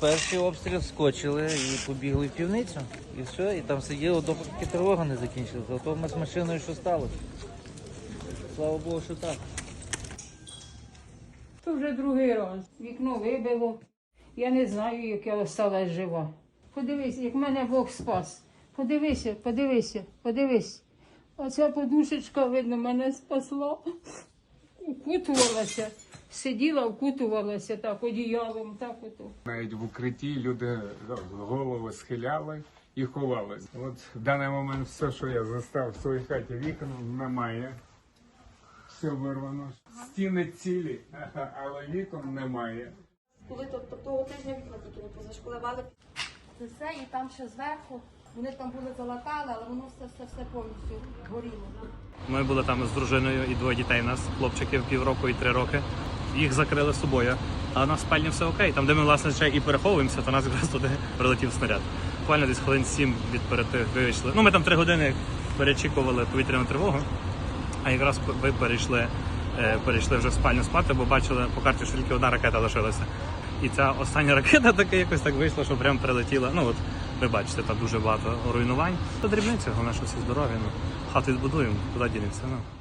перший обстріл скочили і побігли в півницю. І все, і там сиділо, допоки тривога не закінчилася. Зато ми з машиною що сталося. Слава Богу, що так. То вже другий раз. Вікно вибило. Я не знаю, як я осталась жива. Подивись, як мене Бог спас. Подивися, подивися, подивись. Оця подушечка, видно, мене спасла. Укутувалася. Сиділа, вкутувалася так одіялом, так ото. Навіть в укритті люди голови схиляли і ховались. От в даний момент все, що я застав в своїй хаті, вікон немає. Все вирвано. Стіни цілі, але вікон немає. Коли то, то того тижня вікна тільки не позашколивали. Це все, і там ще зверху. Вони там були залатали, але воно все, все, все повністю горіло. Ми були там з дружиною і двоє дітей у нас, хлопчиків півроку і три роки. Їх закрили собою. А у нас спальні все окей. Там, де ми власне ще і переховуємося, то нас якраз туди прилетів снаряд. Буквально десь хвилин сім від перед тих вийшли. Ну ми там три години перечікували повітряну тривогу, а якраз ви перейшли, е, перейшли вже в спальню спати, бо бачили по карті, що тільки одна ракета лишилася. І ця остання ракета таки якось так вийшла, що прям прилетіла. Ну от ви бачите, там дуже багато руйнувань. Це дрібниця, головне, що всі здорові. Ну, хату відбудуємо, куди дінемося. Ну.